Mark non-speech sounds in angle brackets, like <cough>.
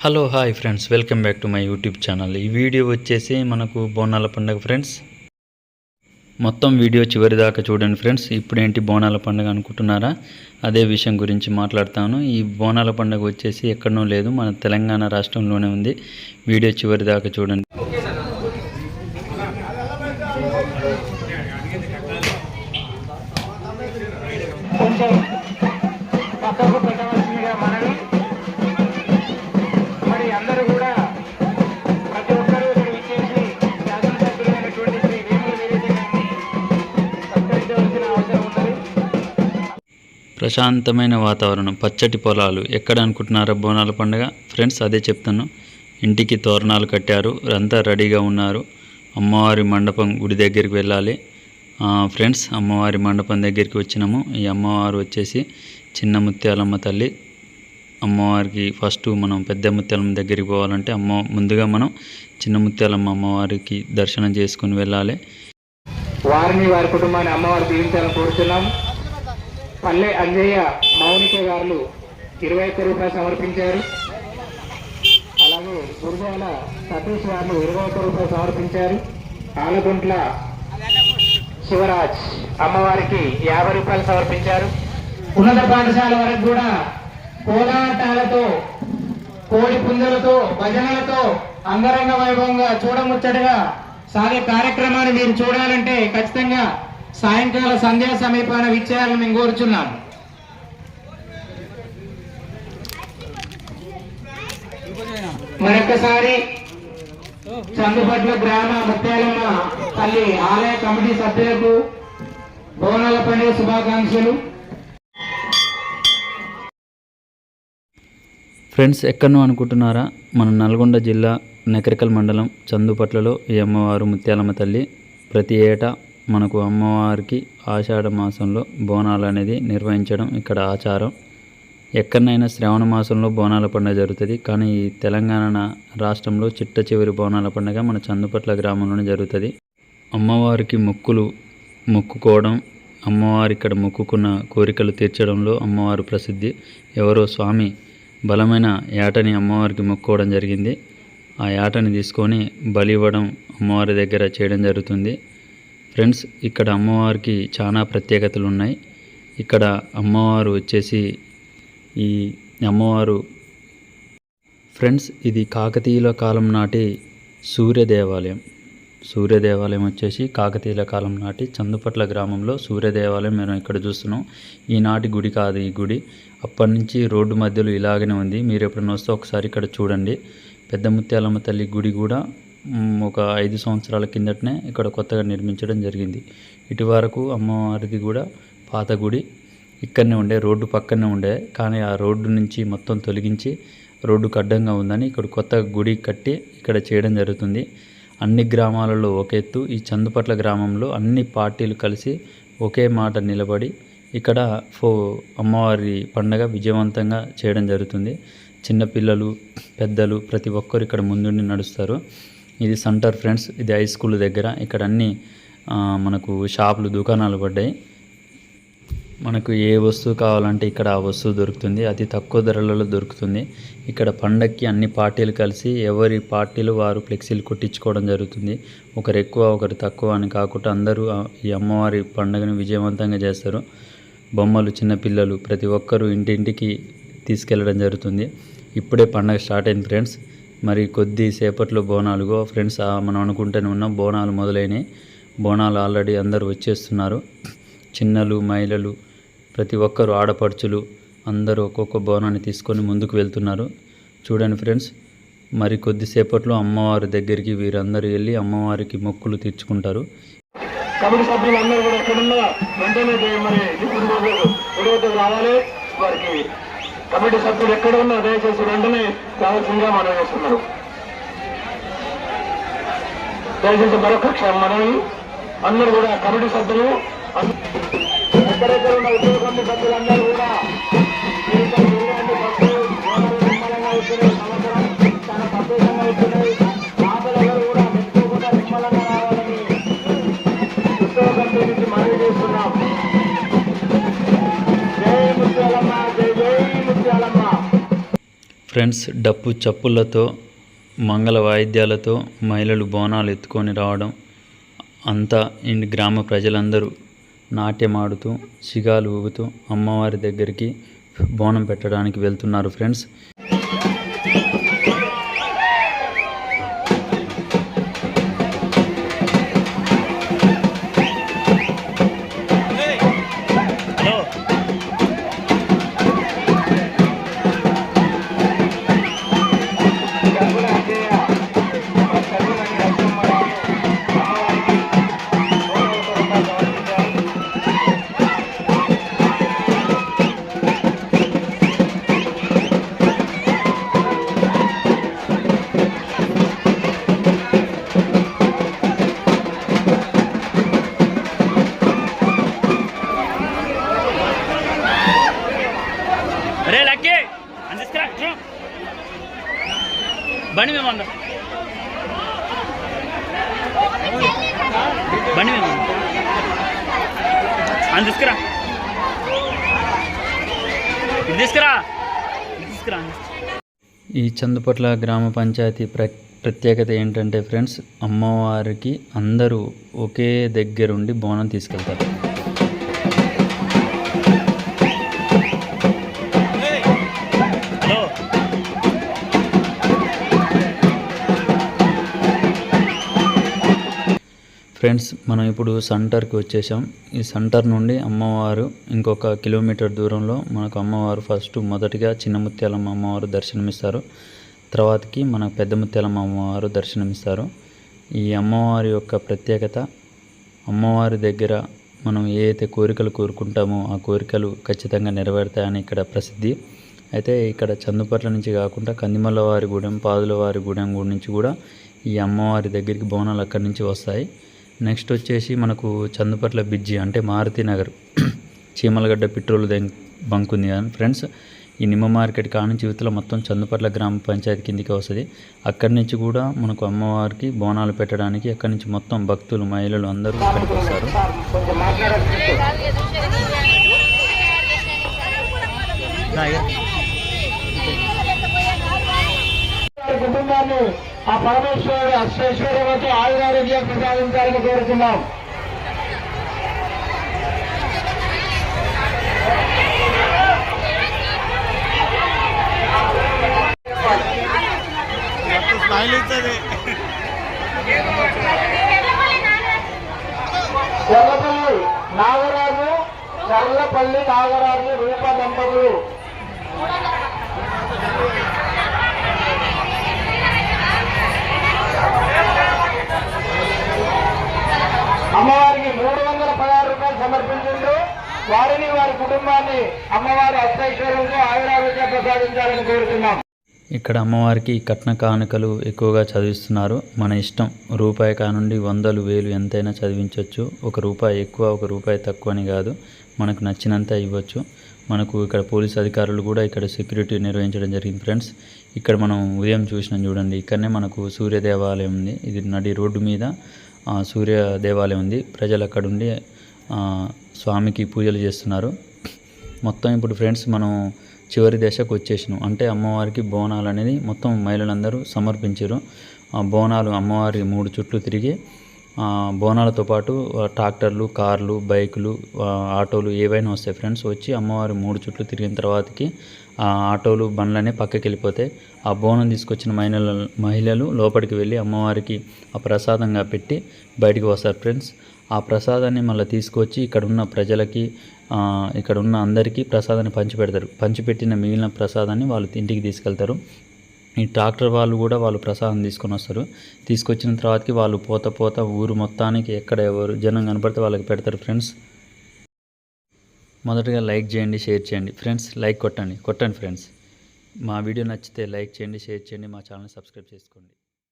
Hello hi friends welcome back to my YouTube channel ఈ video వచ్చేసి మనకు బోనాల పండుగ ఫ్రెండ్స్ మొత్తం వీడియో చివరి దాకా చూడండి ఫ్రెండ్స్ ఇప్పుడేంటి బోనాల పండుగ అనుకుంటున్నారా? అదే విషయం గురించి మాట్లాడతాను. ఈ బోనాల పండుగ వచ్చేసి ఎక్కడనో లేదు మన తెలంగాణ రాష్ట్రంలోనే ఉంది. వీడియో చివరి దాకా చూడండి. ప్రశాంతమైన వాతావరణం పచ్చటి పొలాలు. ఎక్కడ అనుకుంటున్నారా బోనాల పండుగ? ఫ్రెండ్స్ అదే చెప్తాను ఇంటికి తోరణాలు కట్టారు. అంతా రెడీగా ఉన్నారు. అమ్మవారి మండపం గుడి దగ్గరికి వెళ్ళాలి. ఫ్రెండ్స్ అమ్మవారి మండపం దగ్గరికి వచ్చినాము. ఈ అమ్మవారు వచ్చేసి చిన్న ముత్యాలమ్మ తల్లి. అమ్మవారికి ఫస్ట్ మనం పెద్ద ముత్యాలమ్మ దగ్గరికి పోవాలంటే అమ్మ ముందుగా మనం చిన్న ముత్యాలమ్మ అమ్మవారికి దర్శనం చేసుకుని వెళ్ళాలి. వారిని వారి కుటుంబాన్ని అమ్మవారు దీవించాలని కోరుతున్నాం పల్లె అంజయ్య మౌనిక గారు ఇరవై ఒక్క రూపాయలు సమర్పించారు. అలాగే గురుజాల సతీష్ గారు ఇరవై ఒక్క రూపాయలు సమర్పించారు. ఆలగుంట్ల శివరాజ్ అమ్మవారికి యాభై రూపాయలు సమర్పించారు. ఉన్నత పాఠశాల వరకు కూడా కోలాటాలతో కోడి పుంజలతో భజనలతో అంగరంగ వైభవంగా చూడముచ్చటగా సాగే కార్యక్రమాన్ని మీరు చూడాలంటే ఖచ్చితంగా సాయంకాల సంధ్యా సమీపాన విచ్చేయాలని మేము కోరుచున్నాం మరొకసారి చందుపట్ల గ్రామ ముత్యాలమ్మ తల్లి ఆలయ కమిటీ సభ్యులకు బోనాల పండుగ శుభాకాంక్షలు. ఫ్రెండ్స్ ఎక్కడనో అనుకుంటున్నారా మన నల్గొండ జిల్లా నకరికల్ మండలం చందుపట్లలో ఈ అమ్మవారు ముత్యాలమ్మ తల్లి ప్రతి ఏటా మనకు అమ్మవారికి ఆషాఢ మాసంలో బోనాలు అనేది నిర్వహించడం ఇక్కడ ఆచారం. ఎక్కడనైనా శ్రావణ మాసంలో బోనాల పండుగ జరుగుతుంది. కానీ ఈ తెలంగాణ రాష్ట్రంలో చిట్ట చివరి బోనాల పండుగ మన చందుపట్ల గ్రామంలోనే జరుగుతుంది. అమ్మవారికి మొక్కులు మొక్కుకోవడం అమ్మవారి ఇక్కడ మొక్కుకున్న కోరికలు తీర్చడంలో అమ్మవారు ప్రసిద్ధి. ఎవరో స్వామి బలమైన ఏటని అమ్మవారికి మొక్కుకోవడం జరిగింది. ఆ ఏటని తీసుకొని బలి ఇవ్వడం అమ్మవారి దగ్గర చేయడం జరుగుతుంది. ఫ్రెండ్స్ ఇక్కడ అమ్మవారికి చాలా ప్రత్యేకతలు ఉన్నాయి ఇక్కడ అమ్మవారు వచ్చేసి ఈ అమ్మవారు ఫ్రెండ్స్ ఇది కాకతీయుల కాలం నాటి సూర్య దేవాలయం సూర్య దేవాలయం వచ్చేసి కాకతీయుల కాలం నాటి చందుపట్ల గ్రామంలో సూర్య దేవాలయం మనం ఇక్కడ చూస్తున్నాం. ఈనాటి గుడి కాదు ఈ గుడి. అప్పటి నుంచి రోడ్డు మధ్యలో ఇలాగనే ఉంది. మీరు ఎప్పుడైనా వస్తే ఒకసారి ఇక్కడ చూడండి. పెద్ద ముత్యాలమ్మ తల్లి గుడి కూడా ఒక ఐదు సంవత్సరాల కిందటనే ఇక్కడ కొత్తగా నిర్మించడం జరిగింది. ఇటు వరకు అమ్మవారిది కూడా పాత గుడి ఇక్కడనే ఉండే రోడ్డు పక్కనే ఉండే. కానీ ఆ రోడ్డు నుంచి మొత్తం తొలగించి రోడ్డుకు అడ్డంగా ఉందని ఇక్కడ కొత్త గుడి కట్టి ఇక్కడ చేయడం జరుగుతుంది. అన్ని గ్రామాలలో ఒక ఎత్తు ఈ చందుపట్ల గ్రామంలో అన్ని పార్టీలు కలిసి ఒకే మాట నిలబడి ఇక్కడ ఫో అమ్మవారి పండగ విజయవంతంగా చేయడం జరుగుతుంది. చిన్నపిల్లలు పెద్దలు ప్రతి ఒక్కరు ఇక్కడ ముందుండి నడుస్తారు. ఇది సెంటర్ ఫ్రెండ్స్ ఇది హై స్కూల్ దగ్గర. ఇక్కడ అన్ని మనకు షాపులు దుకాణాలు పడ్డాయి. మనకు ఏ వస్తువు కావాలంటే ఇక్కడ ఆ వస్తువు దొరుకుతుంది. అతి తక్కువ ధరలలో దొరుకుతుంది. ఇక్కడ పండక్కి అన్ని పార్టీలు కలిసి ఎవరి పార్టీలు వారు ఫ్లెక్సీలు కొట్టించుకోవడం జరుగుతుంది. ఒకరు ఎక్కువ ఒకరు తక్కువ అని కాకుండా అందరూ ఈ అమ్మవారి పండుగను విజయవంతంగా చేస్తారు. బొమ్మలు చిన్నపిల్లలు ప్రతి ఒక్కరూ ఇంటింటికి తీసుకెళ్ళడం జరుగుతుంది. ఇప్పుడే పండగ స్టార్ట్ అయింది ఫ్రెండ్స్. మరి కొద్దిసేపట్లో బోనాలుగో ఫ్రెండ్స్ మనం అనుకుంటూనే ఉన్నాం బోనాలు మొదలైనవి బోనాలు ఆల్రెడీ అందరూ వచ్చేస్తున్నారు. చిన్నలు మహిళలు ప్రతి ఒక్కరు ఆడపడుచులు అందరూ ఒక్కొక్క బోనాన్ని తీసుకొని ముందుకు వెళ్తున్నారు. చూడండి ఫ్రెండ్స్ మరి కొద్దిసేపట్లో అమ్మవారి దగ్గరికి వీరందరూ వెళ్ళి అమ్మవారికి మొక్కులు తీర్చుకుంటారు. కమిటీ సభ్యులందరూ కూడా వెంటనే మరి. రావాలి. వారికి కమిటీ సభ్యులు ఎక్కడ ఉన్నా దయచేసి వెంటనే రావాల్సిందిగా మనం చేస్తున్నారు దయచేసి మరొక క్షణం మనవి. అందరూ కూడా కమిటీ సభ్యులు ఎక్కడెక్కడ ఉన్న ఉద్యోగ కమిటీ సభ్యులందరూ కూడా ఫ్రెండ్స్ డప్పు చప్పులతో మంగళ వాయిద్యాలతో మహిళలు బోనాలు ఎత్తుకొని రావడం అంతా ఇంటి గ్రామ ప్రజలందరూ నాట్యమాడుతూ సిగాలు ఊగుతూ అమ్మవారి దగ్గరికి బోనం పెట్టడానికి వెళ్తున్నారు ఫ్రెండ్స్. రే అని తీసుకురా బండి మేము అందరం బండి మేము అని తీసుకురా ఇది తీసుకురా ఇది తీసుకురా. ఈ చందుపట్ల గ్రామ పంచాయతీ ప్ర ప్రత్యేకత ఏంటంటే ఫ్రెండ్స్ అమ్మవారికి అందరూ ఒకే దగ్గరుండి బోనం తీసుకెళ్తారు. ఫ్రెండ్స్ మనం ఇప్పుడు సెంటర్కి వచ్చేసాం. ఈ సెంటర్ నుండి అమ్మవారు ఇంకొక కిలోమీటర్ దూరంలో మనకు అమ్మవారు ఫస్ట్ మొదటిగా చిన్న ముత్యాలమ్మ అమ్మవారు దర్శనమిస్తారు. తర్వాతకి మన పెద్ద ముత్యాలమ్మ అమ్మవారు దర్శనమిస్తారు. ఈ అమ్మవారి యొక్క ప్రత్యేకత అమ్మవారి దగ్గర మనం ఏ అయితే కోరికలు కోరుకుంటామో ఆ కోరికలు ఖచ్చితంగా నెరవేరుతాయని ఇక్కడ ప్రసిద్ధి. అయితే ఇక్కడ చందుపట్ల నుంచి కాకుండా కందిమల్లవారి గూడెం పాదుల వారి గూడెం గుడి నుంచి కూడా ఈ అమ్మవారి దగ్గరికి బోనాలు అక్కడి నుంచి వస్తాయి. నెక్స్ట్ వచ్చేసి మనకు చందుపట్ల బిజ్జి అంటే మారుతి నగర్. <clears throat> చీమలగడ్డ పెట్రోల్ బంక్ ఉంది కానీ ఫ్రెండ్స్ ఈ నిమ్మ మార్కెట్ కానుంచి యువతల మొత్తం చందుపట్ల గ్రామ పంచాయతీ కిందికి వస్తుంది. అక్కడి నుంచి కూడా మనకు అమ్మవారికి బోనాలు పెట్టడానికి అక్కడి నుంచి మొత్తం భక్తులు మహిళలు అందరూ ఇక్కడికి వస్తారు. కుటుంబాన్ని ఆ పరమేశ్వరుడు అశ్వేశ్వరవతో ఆయురారోగ్యం ప్రసాదించాలని కోరుతున్నాం. నాగరాజు చర్లపల్లి నాగరాజు రూప దంపతులు అమ్మవారికి మూడు వందల పదహారు రూపాయలు సమర్పించిండ్రు వారిని వారి కుటుంబాన్ని అమ్మవారి అష్టైశ్వర్యంతో ఆయురారోగ్య ప్రసాదించాలని కోరుతున్నాం. ఇక్కడ అమ్మవారికి కట్న కానుకలు ఎక్కువగా చదివిస్తున్నారు. మన ఇష్టం రూపాయి కానుండి వందలు వేలు ఎంతైనా చదివించవచ్చు ఒక రూపాయి ఎక్కువ ఒక రూపాయి తక్కువ అని కాదు. మనకు నచ్చినంత ఇవ్వచ్చు. మనకు ఇక్కడ పోలీస్ అధికారులు కూడా ఇక్కడ సెక్యూరిటీ నిర్వహించడం జరిగింది ఫ్రెండ్స్. ఇక్కడ మనం ఉదయం చూసినాం చూడండి. ఇక్కడనే మనకు సూర్య దేవాలయం ఉంది. ఇది నడి రోడ్డు మీద ఆ, సూర్య దేవాలయం ఉంది. ప్రజలు అక్కడ ఉండి స్వామికి పూజలు చేస్తున్నారు. మొత్తం ఇప్పుడు ఫ్రెండ్స్ మనం చివరి దశకు వచ్చేసినాం. అంటే అమ్మవారికి బోనాలు అనేది మొత్తం మహిళలందరూ సమర్పించారు. ఆ బోనాలు అమ్మవారి మూడు చుట్లు తిరిగి బోనాలతో పాటు ట్రాక్టర్లు కార్లు బైకులు ఆటోలు ఏవైనా వస్తాయి ఫ్రెండ్స్ వచ్చి అమ్మవారి మూడు చుట్లు తిరిగిన తర్వాతకి ఆ ఆటోలు బండ్లనే పక్కకి వెళ్ళిపోతాయి. ఆ బోనం తీసుకొచ్చిన మహిళలు మహిళలు లోపలికి వెళ్ళి అమ్మవారికి ఆ ప్రసాదంగా పెట్టి బయటికి వస్తారు ఫ్రెండ్స్. ఆ ప్రసాదాన్ని మళ్ళీ తీసుకొచ్చి ఇక్కడ ఉన్న ప్రజలకి ఇక్కడ ఉన్న అందరికీ ప్రసాదాన్ని పంచిపెడతారు. పంచిపెట్టిన మిగిలిన ప్రసాదాన్ని వాళ్ళు ఇంటికి తీసుకెళ్తారు. ఈ ట్రాక్టర్ వాళ్ళు కూడా వాళ్ళు ప్రసాదం తీసుకొని వస్తారు. తీసుకొచ్చిన తర్వాతకి వాళ్ళు పోత పోత ఊరు మొత్తానికి ఎక్కడ ఎవరు జనం కనపడితే వాళ్ళకి పెడతారు ఫ్రెండ్స్. మొదటగా లైక్ చేయండి షేర్ చేయండి. ఫ్రెండ్స్ లైక్ కొట్టండి. కొట్టండి ఫ్రెండ్స్. మా వీడియో నచ్చితే లైక్ చేయండి షేర్ చేయండి. మా ఛానల్ సబ్స్క్రైబ్ చేసుకోండి.